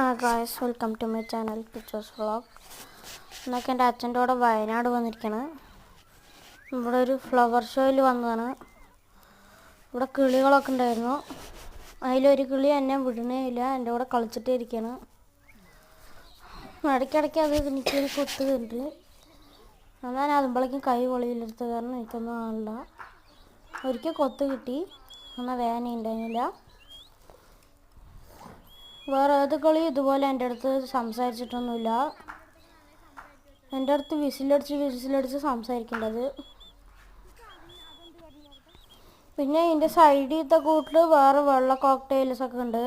ആ guys welcome to my channel pictures vlog എന്നൊക്കെ എന്റെ അച്ഛന്റെ കൂടെ വയനാട് വന്നിരിക്കുകയാണ് ഇവിടെ ഒരു ഫ്ലവർ ഷോയിൽ വന്നതാണ്. ഇവിടെ കിളികളൊക്കെ ഉണ്ടായിരുന്നു. അതിലൊരു കിളി എന്നെ വിടണേ ഇല്ല എന്റെ കൂടെ കളിച്ചിട്ടേ ഇരിക്കുകയാണ് ഇടയ്ക്കിടയ്ക്ക് അത് എനിക്ക് കൊത്ത് കണ്ട് അതാണ് അതുമ്പോഴേക്കും കൈ പൊളിയിലെടുത്ത കാരണം എനിക്കൊന്നും ആളില്ല ഒരിക്കൽ കൊത്ത് കിട്ടി എന്നാൽ വേദന ഉണ്ടായിരുന്നില്ല വേറെ ഏത് കളി ഇതുപോലെ എന്റെ അടുത്ത് സംസാരിച്ചിട്ടൊന്നുമില്ല. എന്റെ അടുത്ത് വിസിലടിച്ച് വിസിലടിച്ച് സംസാരിക്കേണ്ടത്. പിന്നെ ഇതിന്റെ സൈഡിലത്തെ കൂട്ടിൽ വേറെ വെള്ള കോക്ടെയിൽസ് ഒക്കെ ഉണ്ട്.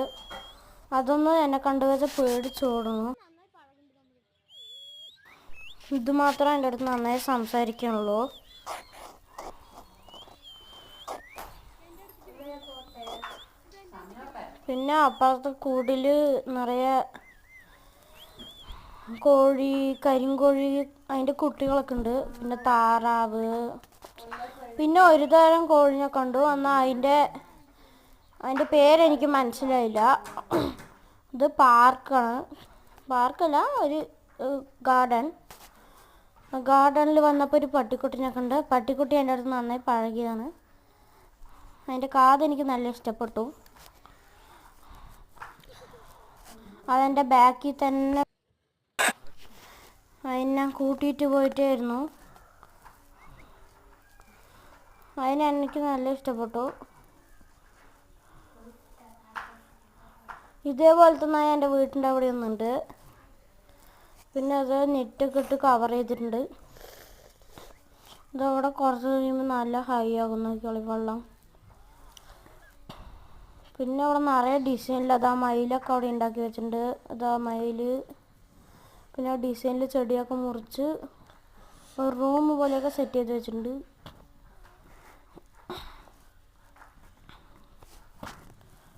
അതൊന്നും എന്നെ കണ്ടു വെച്ചാൽ പേടിച്ചോടുന്നു ഇത് മാത്രമേ എന്റെ അടുത്ത് നന്നായി സംസാരിക്കുന്നുള്ളൂ പിന്നെ അപ്പുറത്തെ കൂടിൽ നിറയെ കോഴി കരിങ്കോഴി അതിന്റെ കുട്ടികളൊക്കെ ഉണ്ട് പിന്നെ താറാവ്. പിന്നെ ഒരു തരം കോഴിനെ കണ്ടു. എന്നാൽ അതിന്റെ അതിന്റെ പേരെനിക്ക് മനസ്സിലായില്ല. ഇത് പാർക്കാണ്. പാർക്കല്ല ഒരു ഗാർഡൻ. ഗാർഡനിൽ വന്നപ്പോൾ ഒരു പട്ടിക്കുട്ടിനെ കണ്ട്. പട്ടിക്കുട്ടി എന്റെ അടുത്ത് നന്നായി പഴകിയതാണ്. അതിന്റെ കാത് എനിക്ക് നല്ല ഇഷ്ടപ്പെട്ടു. അതെന്റെ ബാക്കിൽ തന്നെ അതിനെ കൂട്ടിയിട്ട് പോയിട്ടായിരുന്നു. അതിനെ എനിക്ക് നല്ല ഇഷ്ടപ്പെട്ടു. ഇതേപോലത്തെ നായ എന്റെ വീട്ടിന്റെ അവിടെ ഒന്നുണ്ട് പിന്നെ അത് നെറ്റൊക്കെ ഇട്ട് കവർ ചെയ്തിട്ടുണ്ട്. ഇതവിടെ കുറച്ച് കഴിയുമ്പോൾ നല്ല ഹൈ ആകുന്നു കിളിവെള്ളം പിന്നെ അവിടെ നിറയെ ഡിസൈനിൽ അതാ മയിലൊക്കെ അവിടെ ഉണ്ടാക്കി വെച്ചിട്ടുണ്ട്. അതാ മയിൽ പിന്നെ ഡിസൈനിൽ ചെടിയൊക്കെ മുറിച്ച് ഒരു റൂം പോലെയൊക്കെ സെറ്റ് ചെയ്ത് വെച്ചിട്ടുണ്ട്.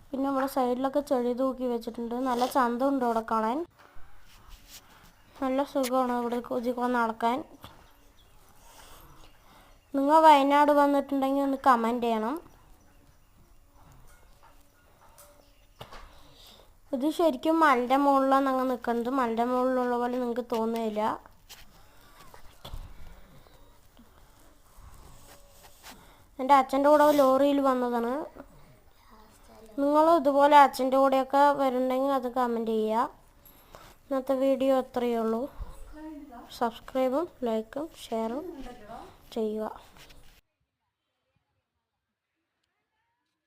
പിന്നെ നമ്മുടെ സൈഡിലൊക്കെ ചെടി തൂക്കി വെച്ചിട്ടുണ്ട്. നല്ല ചന്തമുണ്ട് അവിടെ കാണാൻ. നല്ല സുഖമാണ് ഇവിടെ ഇതിൽ നടക്കാൻ. നിങ്ങൾ വയനാട് വന്നിട്ടുണ്ടെങ്കിൽ ഒന്ന് കമന്റ് ചെയ്യണം. ഇത് ശരിക്കും മലയുടെ മുകളിലാണ് അങ്ങ് നിൽക്കുന്നത് മലയുടെ മുകളിലുള്ള പോലെ നിങ്ങൾക്ക് തോന്നുന്നില്ല എന്റെ അച്ഛന്റെ കൂടെ ലോറിയിൽ വന്നതാണ്. നിങ്ങൾ ഇതുപോലെ അച്ഛന്റെ കൂടെയൊക്കെ വരുന്നുണ്ടെങ്കിൽ അത് കമന്റ് ചെയ്യുക. ഇന്നത്തെ വീഡിയോ അത്രയേ ഉള്ളൂ. സബ്സ്ക്രൈബും ലൈക്കും ഷെയറും ചെയ്യുക.